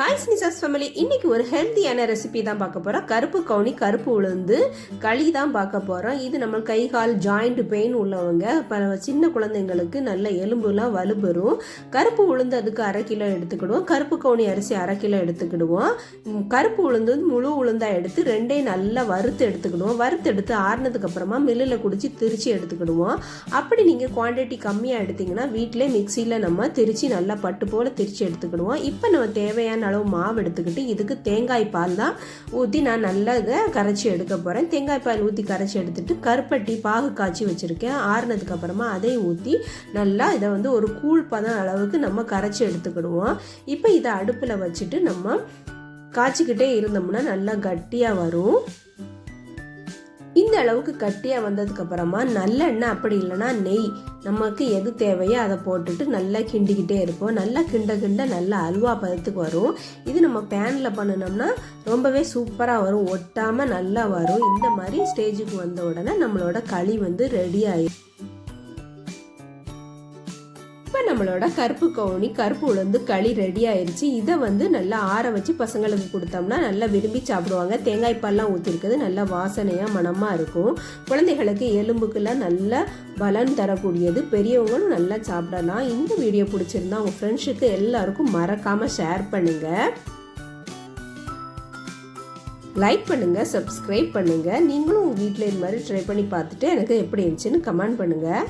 Hi ஸ்னிசாஸ் family இன்னைக்கு ஒரு ஹெல்த்தியான ரெசிபி தான் பார்க்க போகிறோம் கருப்பு கவுனி கருப்பு உளுந்து களி தான் பார்க்க போகிறோம் இது நம்ம கை கால் ஜாயிண்ட் பெயின் உள்ளவங்க. இப்போ சின்ன குழந்தைங்களுக்கு நல்ல எலும்புலாம் வலுப்பெறும். கருப்பு உளுந்து அதுக்கு அரை கிலோ எடுத்துக்கிடுவோம். கருப்பு கவுனி அரிசி அரை கிலோ எடுத்துக்கிடுவோம். கருப்பு உளுந்து முழு உளுந்தாக எடுத்து ரெண்டையும் நல்லா வறுத்து எடுத்துக்கிடுவோம். வறுத்து எடுத்து ஆறுனதுக்கு அப்புறமா மில்லில் குடிச்சு திரிச்சு எடுத்துக்கிடுவோம். அப்படி நீங்கள் குவான்டிட்டி கம்மியாக எடுத்தீங்கன்னா வீட்டிலே மிக்சியில் நம்ம திரிச்சு நல்லா பட்டு போல் திரிச்சு எடுத்துக்கிடுவோம். இப்போ நம்ம தேவையான அளவு மாவு எடுத்துக்கிட்டு இதுக்கு தேங்காய் பால் தான் ஊற்றி நான் நல்லா இதை கரைச்சி எடுக்க போகிறேன் தேங்காய் பால் ஊற்றி கரைச்சி எடுத்துட்டு கருப்பட்டி பாகு காய்ச்சி வச்சுருக்கேன். ஆறுனதுக்கு அப்புறமா அதையும் ஊற்றி நல்லா இதை வந்து ஒரு கூழ் பதம் அளவுக்கு நம்ம கரைச்சி எடுத்துக்கிடுவோம். இப்போ இதை அடுப்பில் வச்சுட்டு நம்ம காய்ச்சிக்கிட்டே இருந்தோம்னா நல்லா கட்டியாக வரும். இந்த அளவுக்கு கட்டியாக வந்ததுக்கு அப்புறமா நல்லெண்ணெய் அப்படி இல்லைன்னா நெய். நமக்கு எது தேவையோ அதை போட்டுட்டு நல்லா கிண்டிக்கிட்டே இருப்போம். நல்லா கிண்ட கிண்ட நல்லா அல்வா பதத்துக்கு வரும். இது நம்ம பேனில் பண்ணினோம்னா ரொம்பவே சூப்பராக வரும். ஒட்டாமல் நல்லா வரும். இந்த மாதிரி ஸ்டேஜுக்கு வந்த உடனே நம்மளோட களி வந்து ரெடி ஆயிடும் இப்போ நம்மளோட கருப்பு கவுனி கருப்பு உளுந்து களி ரெடி ஆயிருச்சு. இதை வந்து நல்லா ஆற வச்சு பசங்களுக்கு கொடுத்தோம்னா நல்லா விரும்பி சாப்பிடுவாங்க. தேங்காய் பால்லாம் ஊற்றிருக்குது நல்லா வாசனையாக மணமாக இருக்கும். குழந்தைகளுக்கு எலும்புக்கெல்லாம் நல்ல பலன் தரக்கூடியது. பெரியவங்களும் நல்லா சாப்பிடலாம். இந்த வீடியோ பிடிச்சிருந்தா உங்கள் ஃப்ரெண்ட்ஸுக்கு எல்லாருக்கும் மறக்காமல் ஷேர் பண்ணுங்கள் லைக் பண்ணுங்கள் சப்ஸ்கிரைப் பண்ணுங்கள் நீங்களும் உங்கள் வீட்டில் இது மாதிரி ட்ரை பண்ணி பார்த்துட்டு எனக்கு எப்படி இருந்துச்சுன்னு கமெண்ட் பண்ணுங்கள்